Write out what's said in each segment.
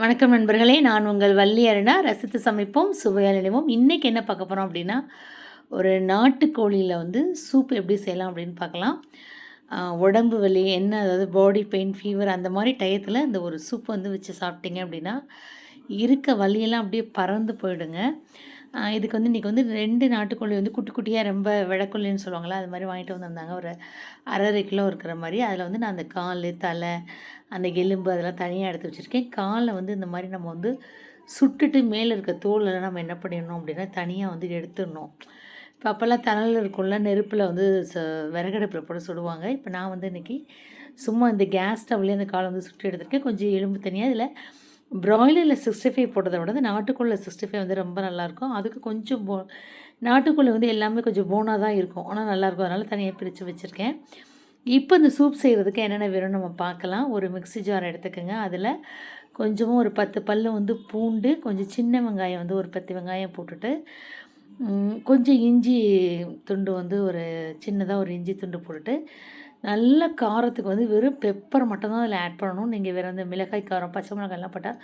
வணக்கம் நண்பர்களே நான் உங்கள் வள்ளி அருணா. ரசித்து சமைப்போம் சுவையால் இணைவோம் இன்றைக்கி என்ன பார்க்க போகிறோம் அப்படின்னா ஒரு நாட்டுக்கோழியில் வந்து சூப் எப்படி செய்யலாம் அப்படின்னு பார்க்கலாம். உடம்பு வலி என்ன அதாவது பாடி பெயின் ஃபீவர் அந்த மாதிரி டயத்தில் இந்த ஒரு சூப் வந்து வச்சு சாப்பிட்டீங்க அப்படின்னா இருக்க வலியெல்லாம் அப்படியே பறந்து போயிடுங்க. இதுக்கு வந்து இன்றைக்கி வந்து ரெண்டு நாட்டுக்கோழி வந்து குட்டி குட்டியாக ரொம்ப விடக்கோழின்னு சொல்லுவாங்களா அது மாதிரி வாங்கிட்டு வந்திருந்தாங்க. ஒரு அரை கிலோ இருக்கிற மாதிரி. அதில் வந்து நான் அந்த கால் தலை அந்த எலும்பு அதெல்லாம் தனியாக எடுத்து வச்சுருக்கேன். காலை வந்து இந்த மாதிரி நம்ம வந்து சுட்டுட்டு மேலே இருக்க தோலெல்லாம் நம்ம என்ன பண்ணிடணும் அப்படின்னா தனியாக வந்து எடுத்துடணும். இப்போ அப்போல்லாம் தணல் இருக்கும்ல நெருப்பில் வந்து ச விறகடுப்பில் போட சுடுவாங்க. இப்போ நான் வந்து இன்றைக்கி சும்மா இந்த கேஸ் ஸ்டவ்லேயே அந்த காலை வந்து சுட்டு எடுத்திருக்கேன். கொஞ்சம் எலும்பு தனியாக இதில் ப்ராய்லரில் சிக்ஸ்டி ஃபைவ் போட்டதை விட இந்த நாட்டுக்கோழில் சிக்ஸ்டி ஃபைவ் வந்து ரொம்ப நல்லாயிருக்கும். அதுக்கு கொஞ்சம் போ நாட்டுக்கோழி வந்து எல்லாமே கொஞ்சம் போனாக தான் இருக்கும். ஆனால் நல்லாயிருக்கும். அதனால் தனியாக பிரித்து வச்சுருக்கேன். இப்போ இந்த சூப் செய்கிறதுக்கு என்னென்ன வேணும்னு நம்ம பார்க்கலாம். ஒரு மிக்ஸி ஜார் எடுத்துக்கோங்க. அதில் கொஞ்சமாக ஒரு பத்து பல் வந்து பூண்டு கொஞ்சம் சின்ன வெங்காயம் வந்து ஒரு பத்து வெங்காயம் போட்டுட்டு கொஞ்சம் இஞ்சி துண்டு வந்து ஒரு சின்னதாக ஒரு இஞ்சி துண்டு போட்டுட்டு நல்ல காரத்துக்கு வந்து வெறும் பெப்பர் மட்டும்தான் அதில் ஆட் பண்ணணும். நீங்கள் வேறு அந்த மிளகாய் காரம் பச்சை மிளகாய்லாம் போட்டால்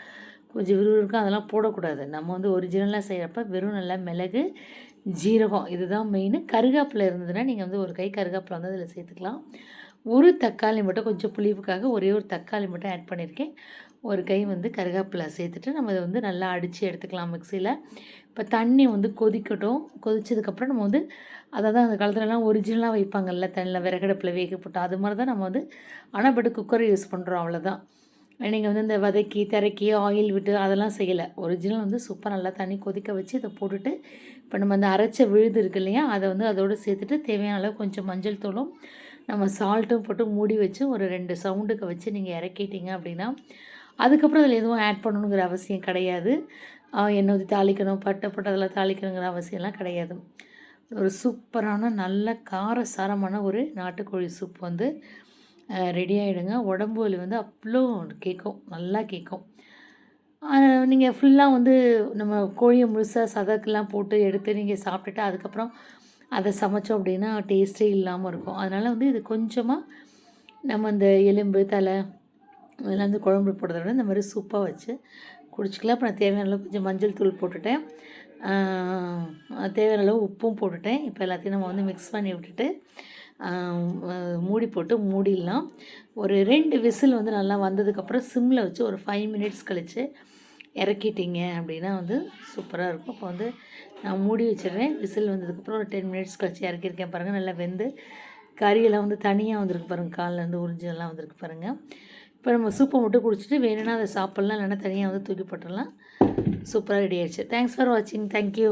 கொஞ்சம் விறுவிறுக்கும் அதெல்லாம் போடக்கூடாது. நம்ம வந்து ஒரிஜினலாக செய்கிறப்ப வெறும் நல்லா மிளகு ஜீரகம் இதுதான் மெயின் கருகாப்பில் இருந்ததுன்னா நீங்கள் வந்து ஒரு கை கருகாப்பில் வந்து அதில் சேர்த்துக்கலாம். ஒரு தக்காளி மட்டும் கொஞ்சம் புளிவுக்காக ஒரே ஒரு தக்காளி மட்டும் ஆட் பண்ணியிருக்கேன் ஒரு கை வந்து கருகாப்பில் சேர்த்துட்டு நம்ம அதை வந்து நல்லா அடித்து எடுத்துக்கலாம் மிக்சியில் இப்போ தண்ணி வந்து கொதிக்கட்டும். கொதிச்சதுக்கப்புறம் நம்ம வந்து அதை தான் அந்த காலத்துலலாம் ஒரிஜினலாக வைப்பாங்கல்ல தண்ணியில் விறகடுப்பில் வேக போட்டு அது மாதிரி தான் நம்ம வந்து ஆனால் பட் குக்கரை யூஸ் பண்ணுறோம் அவ்வளோதான் நீங்கள் வந்து இந்த வதக்கி திறக்கி ஆயில் விட்டு அதெல்லாம் செய்யலை. ஒரிஜினல் வந்து சூப்பர் நல்லா தண்ணி கொதிக்க வச்சு இதை போட்டுட்டு இப்போ நம்ம அந்த அரைச்ச விழுது இருக்கு இல்லையா அதை வந்து அதோடு சேர்த்துட்டு தேவையான அளவு கொஞ்சம் மஞ்சள் தூளும் நம்ம சால்ட்டும் போட்டு மூடி வச்சு ஒரு ரெண்டு சவுண்டுக்கு வச்சு நீங்கள் இறக்கிட்டீங்க அப்படின்னா அதுக்கப்புறம் அதில் எதுவும் ஆட் பண்ணணுங்கிற அவசியம் கிடையாது. என்ன எண்ணெய் ஊற்றி தாளிக்கணும் பட்டை போட்டு அதெல்லாம் தாளிக்கணுங்கிற அவசியம்லாம் கிடையாது. ஒரு சூப்பரான நல்ல காரசாரமான ஒரு நாட்டுக்கோழி சூப் வந்து ரெடி ஆகிடுங்க உடம்பு வலி வந்து அவ்வளோ கேட்கும் நல்லா கேட்கும் நீங்கள் ஃபுல்லாக வந்து நம்ம கோழியை முழுசாக சதக்கெல்லாம் போட்டு எடுத்து நீங்கள் சாப்பிட்டுட்டு அதுக்கப்புறம் அதை சமைச்சோம் அப்படின்னா டேஸ்ட்டே இல்லாமல் இருக்கும். அதனால் வந்து இது கொஞ்சமாக நம்ம இந்த எலும்பு தலை இதெல்லாம் வந்து குழம்பு போடுறத விட இந்த மாதிரி சூப்பாக வச்சு குடிச்சிக்கலாம். அப்புறம் தேவையான அளவு கொஞ்சம் மஞ்சள் தூள் போட்டுட்டேன். தேவையான அளவு உப்பும் போட்டுட்டேன். இப்போ எல்லாத்தையும் நம்ம வந்து மிக்ஸ் பண்ணி விட்டுட்டு மூடி போட்டு மூடிடலாம். ஒரு ரெண்டு விசில் வந்து நல்லா வந்ததுக்கப்புறம் சிம்மில் வச்சு ஒரு ஃபைவ் மினிட்ஸ் கழித்து இறக்கிட்டீங்க அப்படின்னா வந்து சூப்பராக இருக்கும். இப்போ வந்து நான் மூடி வச்சிடுறேன் விசில் வந்ததுக்கப்புறம் ஒரு டென் மினிட்ஸ் கழிச்சு இறக்கியிருக்கேன் பாருங்கள் நல்லா வெந்து கறியெல்லாம் வந்து தனியாக வந்திருக்கு பாருங்கள் காலிலேருந்து இருந்து வந்திருக்கு பாருங்கள் இப்போ நம்ம சூப்பை மட்டும் குடிச்சிட்டு வேணும்னா அதை சாப்பிட்லாம். இல்லைன்னா தனியாக வந்து தூக்கி போட்டுடலாம். சூப்பராக ரெடி ஆயிடுச்சு. தேங்க்ஸ் ஃபார் வாட்சிங் தேங்க்யூ